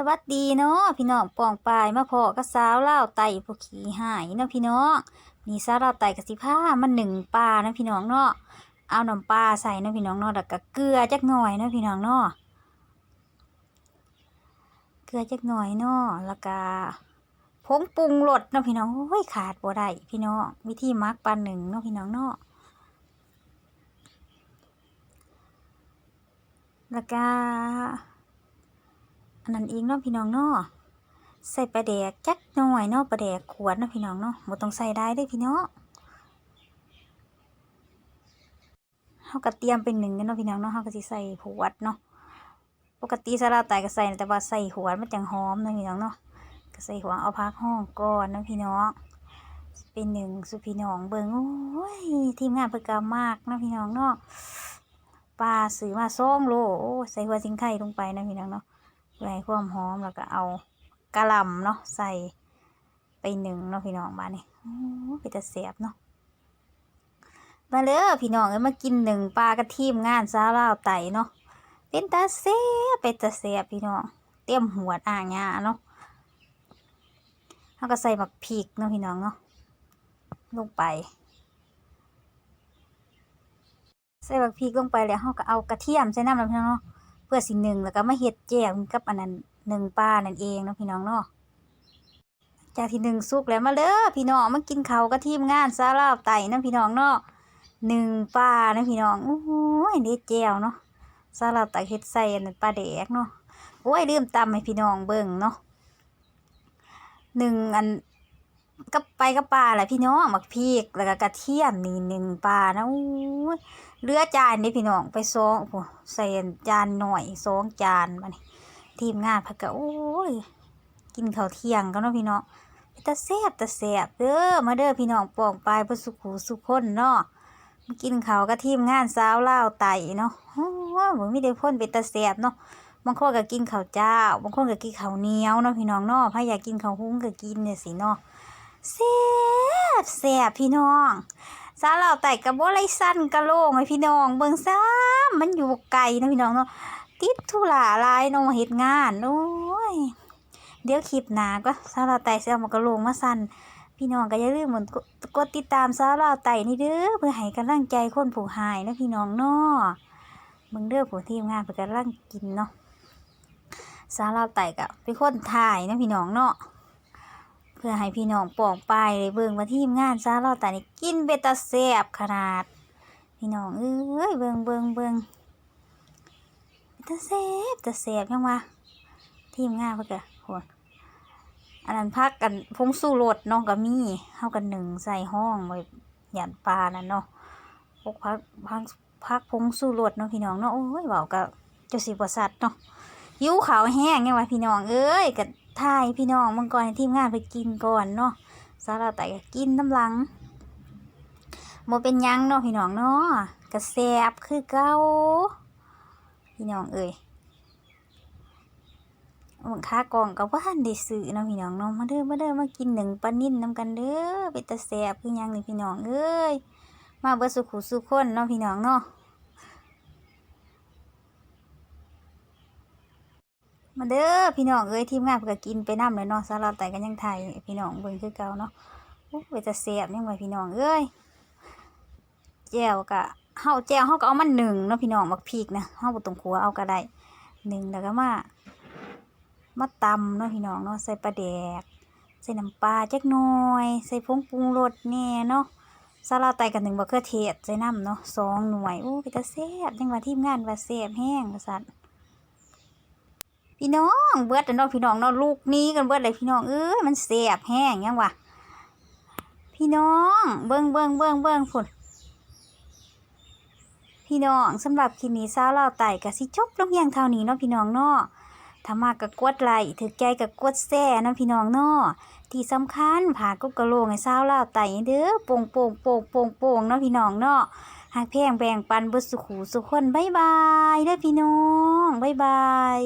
สวัสดีเนาะพี่น้องปองปายมาพอกับสาวเล่าไตผู้ขี่หายเนาะพี่น้องนี่สาวเล่าไตกับสิผ้ามันหนึ่งปลานะพี่น้องเนาะเอาน้ำปลาใส่เนาะพี่น้องเนาะแล้วก็เกลือจักหน่อยเนาะพี่น้องเนาะเกลือจักหน่อยเนาะแล้วก็ผงปรุงรสเนาะพี่น้องโอ้ยขาดบ่ได้พี่น้องวิธีมักปลาหนึ่งเนาะพี่น้องเนาะแล้วก็ อันนั้นเองเนาะพี่น้องเนาะใส่ปลาแดกจักหน่อยเนาะปลาแดกขวดเนาะพี่น้องเนาะบ่ต้องใส่ได้เด้พี่น้องเฮาก็เตรียมเป็นหนึ่งกันเนาะพี่น้องเนาะเฮาก็สิใส่ขวดเนาะปกติสลาไตก็ใส่แต่ว่าใส่ขวดมันจังหอมเนาะพี่น้องเนาะก็ใส่หัวเอาพักห้องก่อนเนาะพี่น้อง เป็นหนึ่งสุพี่น้องเบิงโอ้ยทีมงานเพิ่นก็มากเนาะพี่น้องเนาะปลาซื้อมาสองโลโอ้ใส่หัวสิงไข่ลงไปเนาะพี่น้องเนาะ เพื่อให้ความหอมแล้วก็เอากะหล่ำเนาะใส่ไปหนึ่งเนาะพี่น้องมานี่โอ้เป็นตาเสียบเนาะมาเลยพี่น้องเอ้ยมากินหนึ่งปลากระทีมงานซาลาวไตเนาะเป็นตาเสียบเป็นตาเสียบพี่น้องเตรียมหัวอ่างยาเนาะเขาก็ใส่บักพริกเนาะพี่น้องเนาะลงไป ใส่บักพริกลงไปแล้วเขาก็เอากระเทียมใส่น้ำแล้วพี่น้องเนาะ เพื่อสิหนึ่งแล้วก็มาเฮ็ดแจ่วกับอันนั้นหนึ่งปลานั่นเองเนาะพี่น้องเนาะจากที่หนึ่งสุกแล้วมาเด้อพี่น้องมากินเขากับทีมงานซาลาวไต่นะพี่น้องเนาะหนึ่งปลาเนาะพี่น้องโอ้ยเด็ดแจ่วเนาะซาลาวไต่เฮ็ดใส่อันนั้นปลาแดกเนาะโอ้ยลืมตำให้พี่น้องเบิ่งเนาะหนึ่งอัน กับไปกับปลาแหละพี่น้องหมักพริกแล้วก็กระเทียมนี่หนึ่งปลานะโอ้ยเรือจานนี่พี่น้องไปซองโอ้ใส่จานหน่อยซองจานมานี่ทีมงานพักกะโอ้ยกินข้าวเที่ยงกันเนาะพี่น้องตะแซบตะแซบเด้อมาเด้อพี่น้องปองปลายเพื่อสุขูสุขคนเนาะมากินข้าวกับทีมงานสาวเล่าไตเนาะโอ้ยผมมีแต่นเป็นตะแซบเนาะบางคนก็กินข้าวเจ้า บางคนก็กินข้าวเหนียวเนาะพี่น้องเนาะถ้าอยากกินข้าวหุ้งก็กินเนี่ยสิเนาะ แซบแซบพี่น้องสาเหล่าไต่กระโบไรสั้นกระโลงไอพี่น้อง เบิ่งซ้ำมันอยู่ไกลนะพี่น้องเนาะติดธุระลายนาะมาเฮ็ดงานโอ้ยเดี๋ยวคลิปหนาก็สาเหล่าไต่สิเอามากระโลงมาสั้นพี่น้องก็อย่าลืมเหมือนกดติดตามสาเหล่าไต่นี่เด้อเพื่อให้กำลังใจคนผู้หายนะพี่น้องเนาะเบิ่งเด้อผู้ทีมงานเพื่อกำลังกินเนาะสาเหล่าไต่ก็เป็นคนถ่ายนะพี่น้องเนาะ เพื่อให้พี่น้องปองไปเลยเบิ่งว่าทีมงานซาเราแต่นี่กินเบตาแซบขนาด พี่น้องเอ้ยเบิ่งเบิ่งเบิ่งเบตาแซ่บตาแซบยังวะทีมงานเพื่อกะโหอันนั้นพักกันพงสู้รถน้องก็มีเฮากันหนึ่งใส่ห้องไว้หยันปลานั่นเนาะพวกพักพักพักพงสู้รถเนาะพี่น้องเนาะโอ้ยเบาก็เจ้าสิบสัตเนาะหิวขาวแห้งยังวะพี่น้องเอ้ยกับ ถ่ายพี่น้องมังกรให้ทีมงานไปกินก่อนเนาะสาราไต่ก็กินน้ำหลังโมเป็นยังเนาะพี่น้องเนาะกระแซบคือเก้าพี่น้องเอ้ยบางค่ากล่องก็ว่านได้ซื้อเนาะพี่น้องเนาะมาเด้อมาเด้อมากินหนึ่งปลานิ่นน้ำกันเด้อเป็นตะแซบคือยังนี่พี่น้องเอ้ยมาเบิดสุขุสุขคนเนาะพี่น้องเนาะ มาเด้อพี่น้องเอ้ยทีมงานเพิ่นก็กินไปน้ำเลยเนาะสาราไต่กันยังไทยพี่น้องเบิ่งคือเก่าเนาะโอ้ยจะเสียบยังไงพี่น้องเอ้ยแจวกะเฮาแจวเฮาก็เอามาหนึ่งเนาะพี่น้องมักพริกนะเฮาบ่ต้องขัวเอาก็ได้หนึ่งแล้วก็มามาตำเนาะพี่น้องเนาะใส่ปลาแดก ใส่น้ำปลาจักหน่อย ใส่ผงปรุงรสแน่เนาะสาราไต่กันหนึ่งบักเขือเทศใส่น้ำเนาะสองหน่วยโอ้ยจะแซ่บยังว่าทีมงานว่าแซ่บแห้งว่าซั่น พี่น้องเบิดแล้วเนาะพี่น้องเนาะลูกนี้กันเบิดเลยพี่น้องเอ้ยมันเสียบแห้งยังวะพี่น้องเบิ้งเบิ้งเบิ้งเบิ้งฝุ่นพี่น้องสำหรับคลิปนี้สาวเล่าวไต่กับสิจบลงเพียงเท่านี้เนาะพี่น้องเนาะถ้ามากกับกดไลค์ถือใจกับกดแซ่เนาะพี่น้องเนาะที่สำคัญผ่ากบกระโลงให้สาวเล่าวไต่เด้อโป่งโป่งโป่งโป่งโป่งเนาะพี่น้องเนาะหากแพงแบ่งปันเบุสุขูสุขคนบายบายเด้อพี่น้องบายบาย